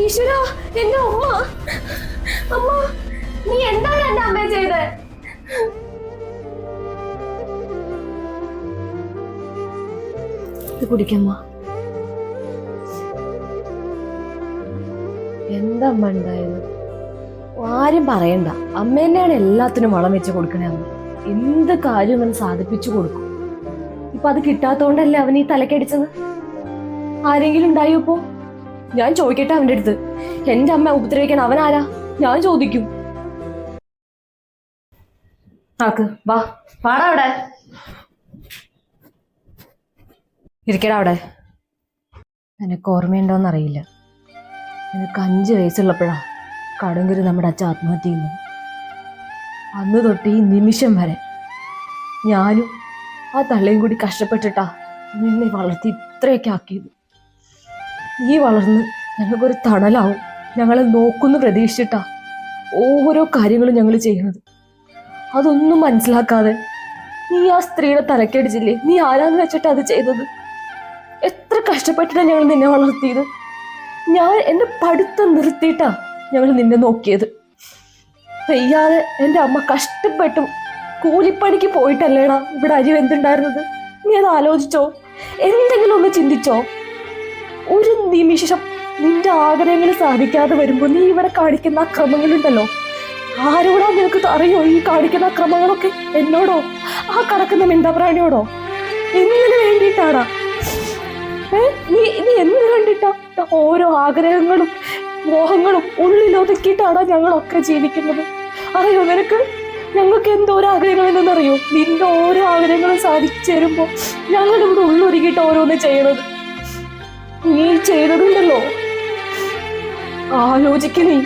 ഈശ്വര എന്റെ അമ്മ. അമ്മ നീ എന്താണ് എന്റെ അമ്മയെ ചെയ്തേ? ഇത് കുടിക്കമ്മ എന്താ അമ്മ ഉണ്ടായത്? ആരും പറയണ്ട. അമ്മ തന്നെയാണ് എല്ലാത്തിനും വളം വെച്ച് കൊടുക്കണേ അമ്മ. എന്ത് കാര്യം അവൻ സാധിപ്പിച്ചു കൊടുക്കും? ഇപ്പൊ അത് കിട്ടാത്തോണ്ടല്ലേ അവൻ ഈ തലക്കടിച്ചത്? ആരെങ്കിലും ഉണ്ടായോ ഇപ്പോ? ഞാൻ ചോദിക്കട്ടെ അവന്റെ അടുത്ത്. എന്റെ അമ്മ ഉപദ്രവിക്കാൻ അവനാരാ ഞാൻ ചോദിക്കും. ആക്ക് വാ. വാടാ അവിടെ. ഇരിക്കടാ അവിടെ. നിനക്ക് ഓർമ്മയുണ്ടോന്നറിയില്ല. നിനക്ക് അഞ്ച് വയസ്സുള്ളപ്പോഴാ കടങ്കര് നമ്മുടെ അച്ഛൻ ആത്മഹത്യ ചെയ്യുന്നത് അന്ന് തൊട്ട് ഈ നിമിഷം വരെ ഞാനും ആ തള്ളയും കൂടി കഷ്ടപ്പെട്ടിട്ടാ നിന്നെ വളർത്തി ഇത്രയൊക്കെ ആക്കിയത്. നീ വളർന്ന് ഞങ്ങൾക്കൊരു തണലാവും. ഞങ്ങളെ നോക്കുന്നു പ്രതീക്ഷിച്ചിട്ടാ ഓരോ കാര്യങ്ങളും ഞങ്ങൾ ചെയ്യുന്നത്. അതൊന്നും മനസ്സിലാക്കാതെ നീ ആ സ്ത്രീയുടെ തലക്കടിച്ചില്ലേ? നീ ആരാന്ന് വെച്ചിട്ട് അത് ചെയ്തത്? എത്ര കഷ്ടപ്പെട്ടിട്ടാണ് ഞങ്ങൾ നിന്നെ വളർത്തിയത്? ഞാൻ എന്റെ പഠിത്തം നിർത്തിയിട്ടാ ഞങ്ങൾ നിന്നെ നോക്കിയത്. പെയ്യാതെ എന്റെ അമ്മ കഷ്ടപ്പെട്ടും കൂലിപ്പണിക്ക് പോയിട്ടല്ലേടാ ഇവിടെ അരി എന്തുണ്ടായിരുന്നത്? നീ അത് ആലോചിച്ചോ? എന്തെങ്കിലും ഒന്ന് ചിന്തിച്ചോ? ഒരു നിമിഷം നിന്റെ ആഗ്രഹങ്ങൾ സാധിക്കാതെ വരുമ്പോൾ നീ ഇവിടെ കാണിക്കുന്ന അക്രമങ്ങളുണ്ടല്ലോ. ആരോടാ നിനക്ക് അറിയോ? ഈ കാണിക്കുന്ന അക്രമങ്ങളൊക്കെ എന്നോടോ? ആ കടക്കുന്ന മിണ്ടാപ്രാണിയോടോ? എന്തിനു വേണ്ടിയിട്ടാടാ? ഏ? നീ നീ എന്ത് കണ്ടിട്ടാ? ഓരോ ആഗ്രഹങ്ങളും മോഹങ്ങളും ഉള്ളിൽ ഒതുക്കിയിട്ടാണ് ഞങ്ങളൊക്കെ ജീവിക്കുന്നത്. അറിയോ നിനക്ക്? ഞങ്ങൾക്ക് എന്തോരോ അറിയോ? നിന്റെ ഓരോ ആഗ്രഹങ്ങളും സാധിച്ചു തരുമ്പോൾ ഞങ്ങളിവിടെ ഉള്ളൊരുക്കിയിട്ട് ഓരോന്ന് ചെയ്യണത്. നീ ചെയ്തതുണ്ടല്ലോ. ആലോചിക്കുന്നേ